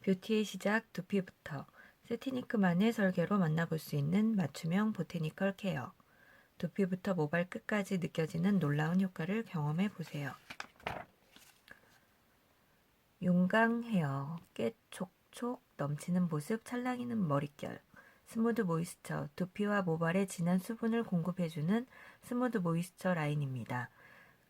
뷰티의 시작 두피부터 세티니크만의 설계로 만나볼 수 있는 맞춤형 보테니컬 케어. 두피부터 모발 끝까지 느껴지는 놀라운 효과를 경험해 보세요. 용강 헤어, 깨 촉촉 넘치는 모습 찰랑이는 머릿결. 스무드 모이스처, 두피와 모발에 진한 수분을 공급해주는 스무드 모이스처 라인입니다.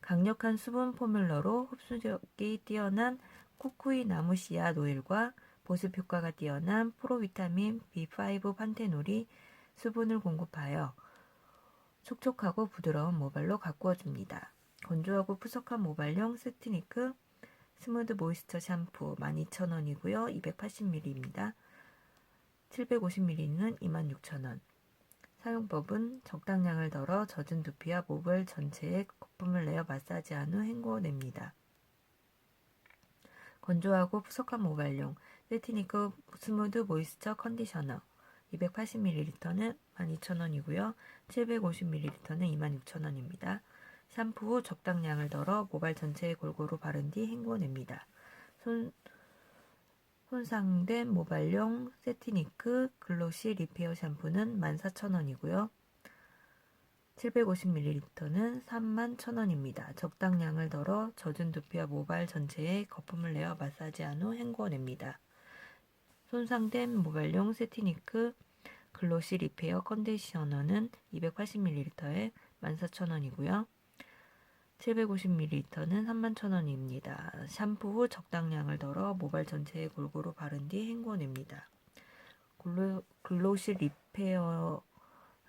강력한 수분 포뮬러로 흡수력이 뛰어난 코쿠이 나무 씨앗 오일과 보습 효과가 뛰어난 프로비타민 B5 판테놀이 수분을 공급하여 촉촉하고 부드러운 모발로 가꾸어 줍니다. 건조하고 푸석한 모발용 세티니크 스무드 모이스처 샴푸 12,000원이고요. 280ml입니다. 750ml는 26,000원. 사용법은 적당량을 덜어 젖은 두피와 모발 전체에 거품을 내어 마사지한 후 헹구어냅니다. 건조하고 푸석한 모발용 세티니크 스무드 모이스처 컨디셔너 280ml는 12,000원이고요. 750ml는 26,000원입니다. 샴푸 후 적당량을 덜어 모발 전체에 골고루 바른 뒤 헹구어냅니다. 손, 손상된 모발용 세티니크 글로시 리페어 샴푸는 14,000원이고요. 750ml는 31,000원입니다. 적당량을 덜어 젖은 두피와 모발 전체에 거품을 내어 마사지한 후 헹구어냅니다. 손상된 모발용 세티니크 글로시 리페어 컨디셔너는 280ml에 14,000원이고요. 750ml는 31,000원입니다. 샴푸 후 적당량을 덜어 모발 전체에 골고루 바른 뒤 헹궈냅니다. 글로, 글로시 리페어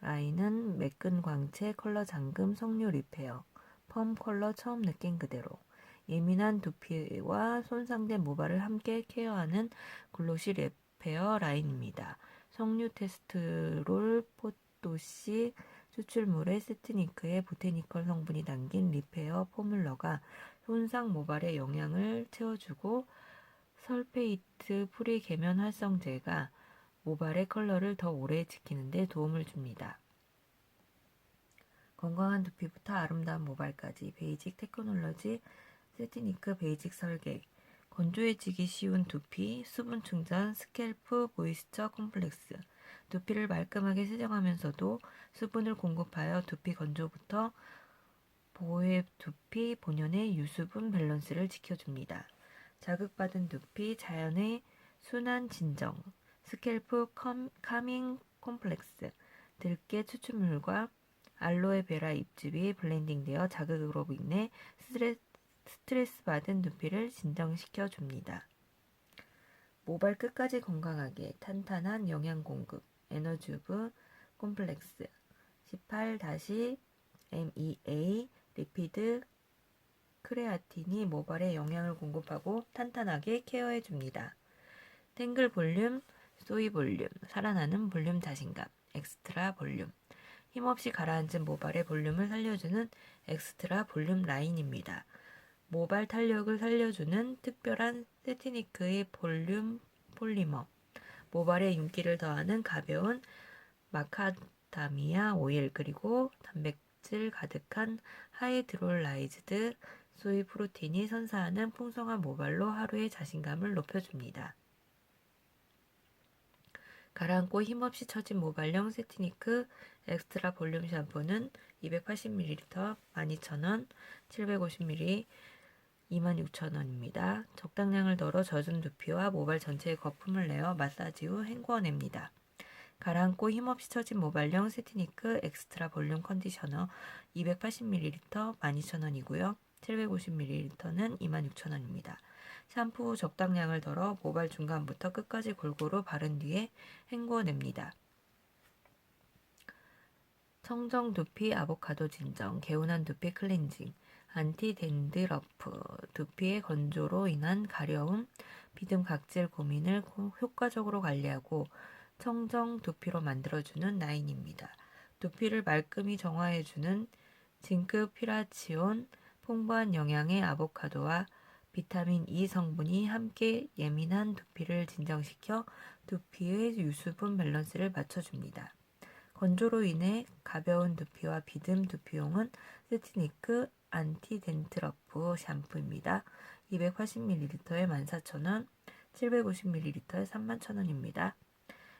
라인은 매끈 광채 컬러 잠금 석류 리페어 펌 컬러 처음 느낀 그대로 예민한 두피와 손상된 모발을 함께 케어하는 글로시 리페어 라인입니다. 석류 테스트롤 포도씨 추출물의 세트니크의 보테니컬 성분이 담긴 리페어 포뮬러가 손상 모발에 영양을 채워주고 설페이트 프리 계면 활성제가 모발의 컬러를 더 오래 지키는 데 도움을 줍니다. 건강한 두피부터 아름다운 모발까지 베이직 테크놀로지 세티니크 베이직 설계 건조해지기 쉬운 두피 수분 충전 스캘프 모이스처 콤플렉스 두피를 말끔하게 세정하면서도 수분을 공급하여 두피 건조부터 보호해 두피 본연의 유수분 밸런스를 지켜줍니다. 자극받은 두피 자연의 순한 진정 스캘프 컴, 카밍 콤플렉스 들깨 추출물과 알로에베라 잎즙이 블렌딩되어 자극으로 인해 스트레스, 스트레스 받은 두피를 진정시켜 줍니다. 모발 끝까지 건강하게 탄탄한 영양 공급 에너주브 콤플렉스 18-MEA 리피드 크레아틴이 모발에 영양을 공급하고 탄탄하게 케어해 줍니다. 탱글 볼륨, 소이 볼륨, 살아나는 볼륨 자신감, 엑스트라 볼륨. 힘없이 가라앉은 모발의 볼륨을 살려주는 엑스트라 볼륨 라인입니다. 모발 탄력을 살려주는 특별한 세티니크의 볼륨 폴리머. 모발에 윤기를 더하는 가벼운 마카다미아 오일 그리고 단백질 가득한 하이드롤라이즈드 소이 프로틴이 선사하는 풍성한 모발로 하루의 자신감을 높여줍니다. 가라앉고 힘없이 처진 모발용 세티니크 엑스트라 볼륨 샴푸는 280ml 12,000원, 750ml 26,000원입니다. 적당량을 덜어 젖은 두피와 모발 전체에 거품을 내어 마사지 후 헹구어냅니다. 가라앉고 힘없이 처진 모발용 세티니크 엑스트라 볼륨 컨디셔너 280ml 12,000원이고요. 750ml는 26,000원입니다. 샴푸 후 적당량을 덜어 모발 중간부터 끝까지 골고루 바른 뒤에 헹구어냅니다. 청정 두피 아보카도 진정, 개운한 두피 클렌징, 안티 덴드러프, 두피의 건조로 인한 가려움, 비듬 각질 고민을 효과적으로 관리하고 청정 두피로 만들어주는 라인입니다. 두피를 말끔히 정화해주는 징크 피라치온, 풍부한 영양의 아보카도와 비타민 E 성분이 함께 예민한 두피를 진정시켜 두피의 유수분 밸런스를 맞춰줍니다. 건조로 인해 가벼운 두피와 비듬 두피용은 세티니크 안티덴트러프 샴푸입니다. 280ml에 14,000원, 750ml에 31,000원입니다.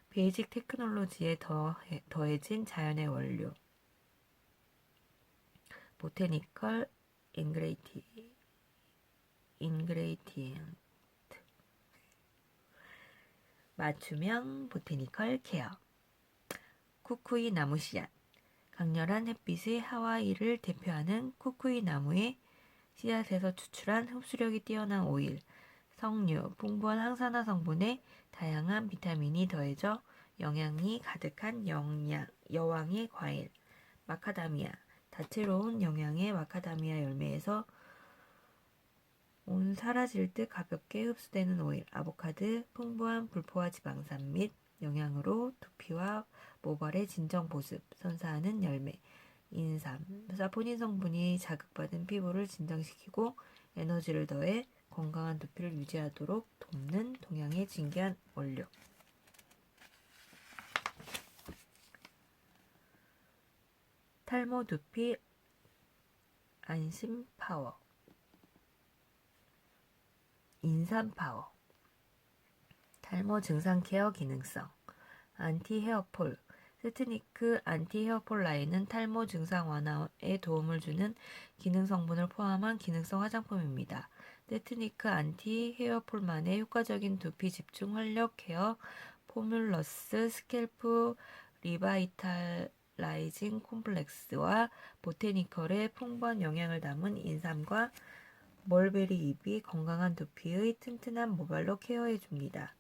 베이직 테크놀로지에 더해, 더해진 자연의 원료 보테니컬 인그레이티 인그레이티엔트 맞춤형 보테니컬 케어. 쿠쿠이 나무 씨앗. 강렬한 햇빛의 하와이를 대표하는 쿠쿠이 나무의 씨앗에서 추출한 흡수력이 뛰어난 오일, 석류, 풍부한 항산화 성분에 다양한 비타민이 더해져 영양이 가득한 영양, 여왕의 과일, 마카다미아, 다채로운 영양의 마카다미아 열매에서 온 사라질 듯 가볍게 흡수되는 오일, 아보카드, 풍부한 불포화 지방산 및 영양으로 두피와 모발의 진정 보습, 선사하는 열매, 인삼, 사포닌 성분이 자극받은 피부를 진정시키고 에너지를 더해 건강한 두피를 유지하도록 돕는 동양의 진귀한 원료. 탈모 두피 안심 파워. 인삼 파워. 탈모 증상 케어 기능성. 안티 헤어폴. 세트니크 안티 헤어폴 라인은 탈모 증상 완화에 도움을 주는 기능 성분을 포함한 기능성 화장품입니다. 세트니크 안티 헤어폴만의 효과적인 두피 집중 활력 케어 포뮬러스 스캘프 리바이탈 라이징 콤플렉스와 보테니컬의 풍부한 영양을 담은 인삼과 멀베리 잎이 건강한 두피의 튼튼한 모발로 케어해 줍니다.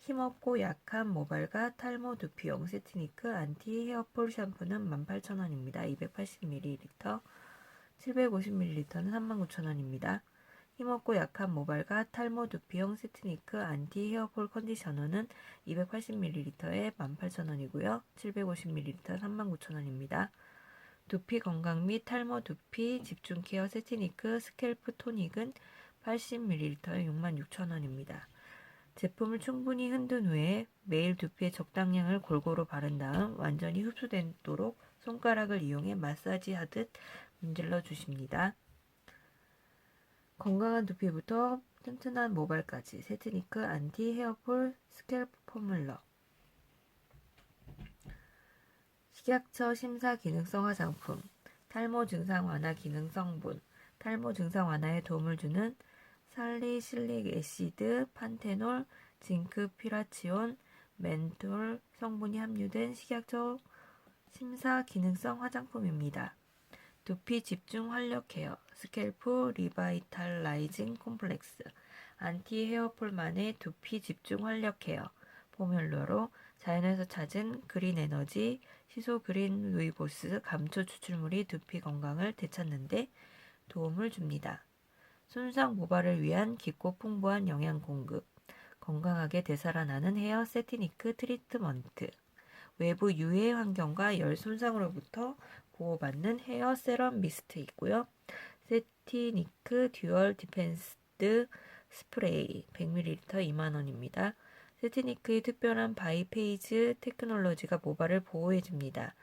힘없고 약한 모발과 탈모 두피용 세트니크 안티 헤어폴 샴푸는 18,000원입니다. 280ml, 750ml는 39,000원입니다. 힘없고 약한 모발과 탈모 두피용 세트니크 안티 헤어폴 컨디셔너는 280ml에 18,000원이고요. 750ml 39,000원입니다. 두피 건강 및 탈모 두피 집중 케어 세트니크 스캘프 토닉은 80ml에 66,000원입니다. 제품을 충분히 흔든 후에 매일 두피에 적당량을 골고루 바른 다음 완전히 흡수되도록 손가락을 이용해 마사지 하듯 문질러 주십니다. 건강한 두피부터 튼튼한 모발까지 세트니크 안티 헤어폴 스캘프 포뮬러 식약처 심사 기능성 화장품 탈모 증상 완화 기능 성분 탈모 증상 완화에 도움을 주는 살리실릭 애시드, 판테놀, 징크 피라치온, 멘톨 성분이 함유된 식약처 심사 기능성 화장품입니다. 두피 집중 활력 케어, 스캘프 리바이탈라이징 콤플렉스, 안티 헤어폴만의 두피 집중 활력 케어, 포뮬러로 자연에서 찾은 그린 에너지, 시소 그린 루이보스 감초 추출물이 두피 건강을 되찾는데 도움을 줍니다. 순상 모발을 위한 깊고 풍부한 영양 공급, 건강하게 되살아나는 헤어 세티니크 트리트먼트, 외부 유해 환경과 열 손상으로부터 보호받는 헤어 세럼 미스트 있고요. 세티니크 듀얼 디펜스드 스프레이 100ml 2만원입니다. 세티니크의 특별한 바이페이즈 테크놀로지가 모발을 보호해줍니다.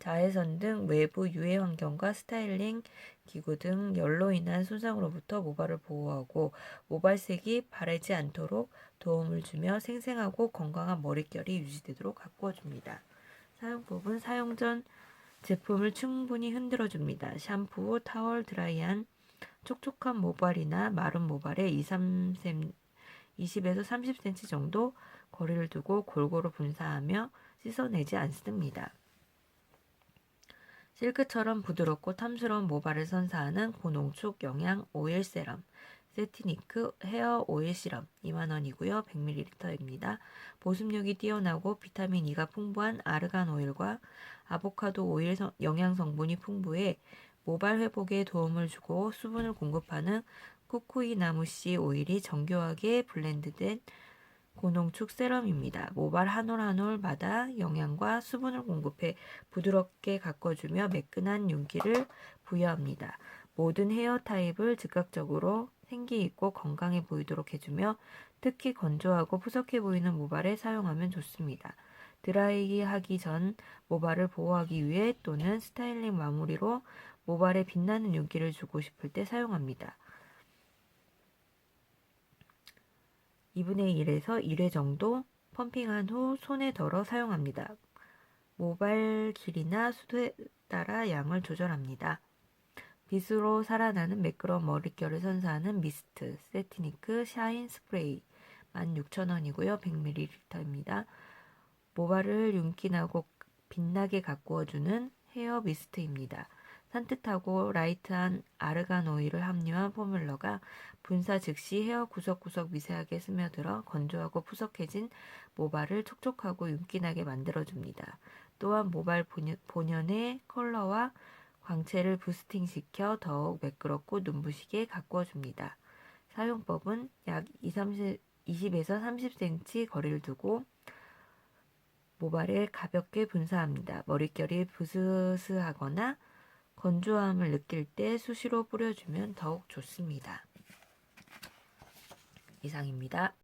자외선 등 외부 유해 환경과 스타일링 기구 등 열로 인한 손상으로부터 모발을 보호하고 모발색이 바래지 않도록 도움을 주며 생생하고 건강한 머릿결이 유지되도록 가꾸어 줍니다. 사용법은 사용 전 제품을 충분히 흔들어 줍니다. 샴푸, 타월, 드라이한 촉촉한 모발이나 마른 모발에 2, 3cm, 20에서 30cm 정도 거리를 두고 골고루 분사하며 씻어내지 않습니다. 실크처럼 부드럽고 탐스러운 모발을 선사하는 고농축 영양 오일 세럼 세티니크 헤어 오일 시럼 2만원이고요. 100ml입니다. 보습력이 뛰어나고 비타민 E가 풍부한 아르간 오일과 아보카도 오일 영양 성분이 풍부해 모발 회복에 도움을 주고 수분을 공급하는 쿠쿠이 나무씨 오일이 정교하게 블렌드된 고농축 세럼입니다. 모발 한 올 한 올마다 영양과 수분을 공급해 부드럽게 가꿔주며 매끈한 윤기를 부여합니다. 모든 헤어 타입을 즉각적으로 생기 있고 건강해 보이도록 해주며 특히 건조하고 푸석해 보이는 모발에 사용하면 좋습니다. 드라이기 하기 전 모발을 보호하기 위해 또는 스타일링 마무리로 모발에 빛나는 윤기를 주고 싶을 때 사용합니다. 2분의 1에서 1회 정도 펌핑한 후 손에 덜어 사용합니다. 모발 길이나 수도에 따라 양을 조절합니다. 빗으로 살아나는 매끄러운 머릿결을 선사하는 미스트, 세티니크 샤인 스프레이 16,000원이고요. 100ml입니다. 모발을 윤기나고 빛나게 가꾸어주는 헤어 미스트입니다. 산뜻하고 라이트한 아르간 오일을 함유한 포뮬러가 분사 즉시 헤어 구석구석 미세하게 스며들어 건조하고 푸석해진 모발을 촉촉하고 윤기나게 만들어줍니다. 또한 모발 본연- 본연의 컬러와 광채를 부스팅시켜 더욱 매끄럽고 눈부시게 가꾸어줍니다. 사용법은 약 2, 30, 20에서 30cm 거리를 두고 모발에 가볍게 분사합니다. 머릿결이 부스스하거나 건조함을 느낄 때 수시로 뿌려주면 더욱 좋습니다. 이상입니다.